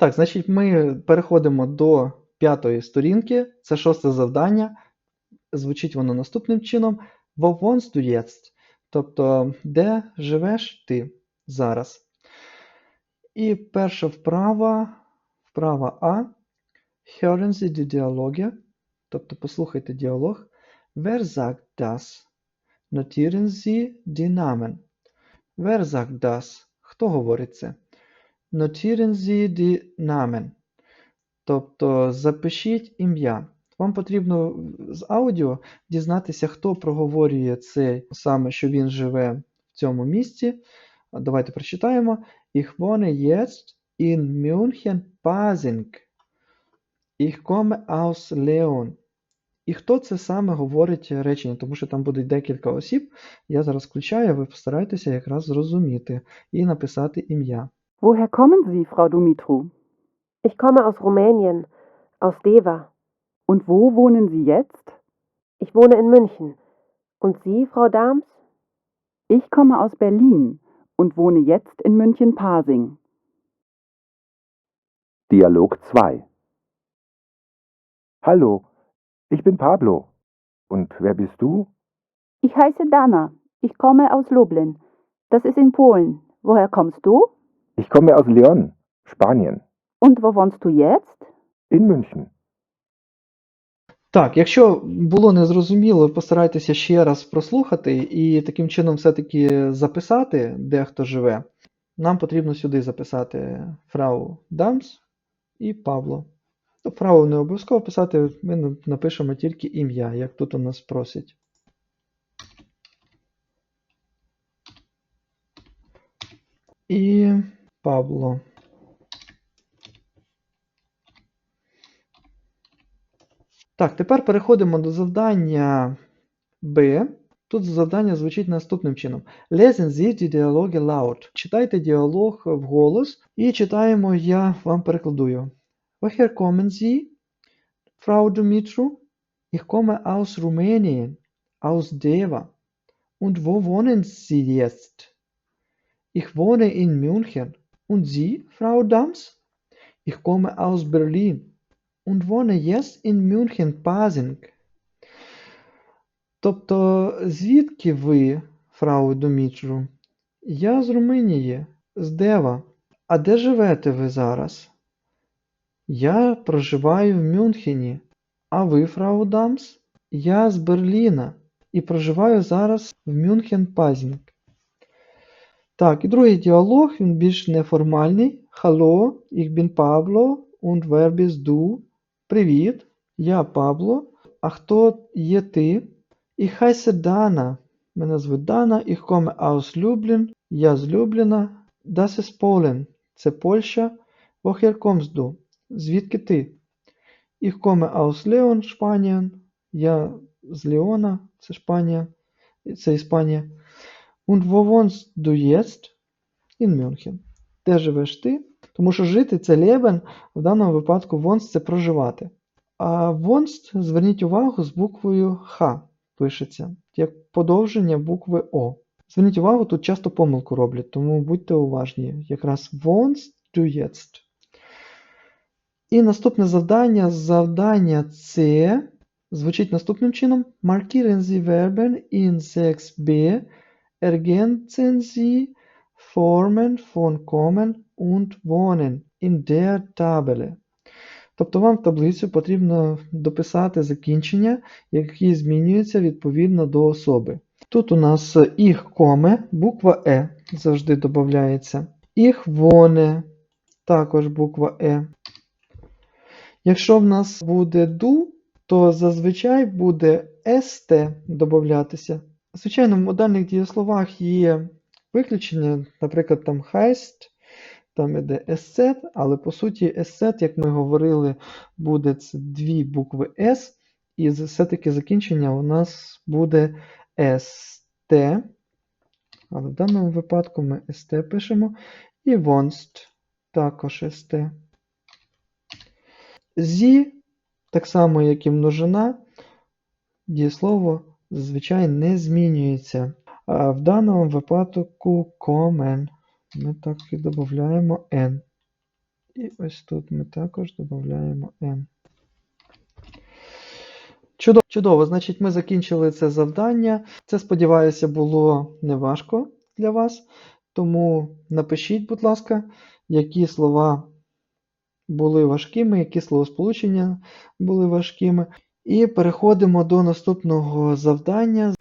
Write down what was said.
Так, значить, ми переходимо до п'ятої сторінки. Це шосте завдання. Звучить воно наступним чином: Wo wohnst du jetzt? Тобто, де живеш ти зараз? І перша вправа, вправа А. Hören Sie die Dialoge, тобто послухайте діалог. Wer sagt das? Notieren Sie die Namen. Wer sagt das? Хто говорить це? Notieren Sie die Namen. Тобто запишіть ім'я. Вам потрібно з аудіо дізнатися, хто проговорює це саме, що він живе в цьому місці. Давайте прочитаємо. Ich wohne jetzt in München-Pasing. Ich komme aus Leon. І хто це саме говорить речення, тому що там буде декілька осіб. Я зараз включаю, ви постарайтеся якраз зрозуміти і написати ім'я. Woher kommen Sie, Frau Dumitru? Ich komme aus Rumänien, aus Deva. Und wo wohnen Sie jetzt? Ich wohne in München. Und Sie, Frau Dahms? Ich komme aus Berlin und wohne jetzt in München-Pasing. Dialog 2 Hallo, ich bin Pablo. Und wer bist du? Ich heiße Dana. Ich komme aus Lublin. Das ist in Polen. Woher kommst du? Ich komme aus Leon, Spanien. Und wo wohnst du jetzt? In München. Так, якщо було незрозуміло, постарайтеся ще раз прослухати і таким чином все-таки записати, де хто живе. Нам потрібно сюди записати фрау Дамс і Павло. Ну, фрау не обов'язково писати, ми напишемо тільки ім'я, як тут у нас просять. І Павло. Так, тепер переходимо до завдання Б. Тут завдання звучить наступним чином. Sie die Dialoge laut. Читайте діалог вголос і читаємо, я вам перекладую. Sie, Frau Dumitru? Ich komme aus Rumänien, aus Deva. Und wo wohnen Sie jetzt? Ich wohne in München. Und Sie, Frau Dams? Ich komme aus Berlin und wohne jetzt in München-Pasing. Тобто, звідки ви, фрау Домічру? Я з Румунії, з Дева. А де живете ви зараз? Я проживаю в Мюнхені. А ви, фрау Дамс? Я з Берліна і проживаю зараз в Мюнхен-Пазінг. Так, і другий діалог, він більш неформальний. Hallo, ich bin Pablo und wer bist du? Привіт, я Пабло. А хто є ти? Ich heiße Dana. Мене звуть Дана. Ich komme aus Lublin. Я з Любліна. Das ist Polen. Це Польща. Woher kommst du? Звідки ти? Ich komme aus Leon, Spanien. Я з Леона, це Шпанія. Це Іспанія. Und wo wohnst du jetzt? In München. Де живеш ти? Тому що жити це leben, в даному випадку wohnst це проживати. А wohnst, зверніть увагу, з буквою Х пишеться, як подовження букви О. Зверніть увагу, тут часто помилку роблять, тому будьте уважні. Якраз du jetzt. І наступне завдання, завдання С звучить наступним чином. Markieren Sie Verben in 6b, ergänzen Sie Formen von kommen und wohnen in der Tabelle. Тобто вам в таблицю потрібно дописати закінчення, які змінюються відповідно до особи. Тут у нас їх коме, буква Е завжди додається. Їх воне, також буква Е. Якщо в нас буде ду, то зазвичай буде ст додатися. Звичайно, в модальних дієсловах є виключення, наприклад, там heißt, там іде есет, але по суті есет, як ми говорили, буде це дві букви С, і все-таки закінчення у нас буде ст. Але в даному випадку ми ст пишемо. І вонст також ст. Зі, так само, як і множина, дієслово зазвичай не змінюється. В даному випадку комен. Ми так і додаємо n. І ось тут ми також додаємо N. Чудово, чудово, значить, ми закінчили це завдання. Це, сподіваюся, було неважко для вас. Тому напишіть, будь ласка, які слова були важкими, які словосполучення були важкими. І переходимо до наступного завдання.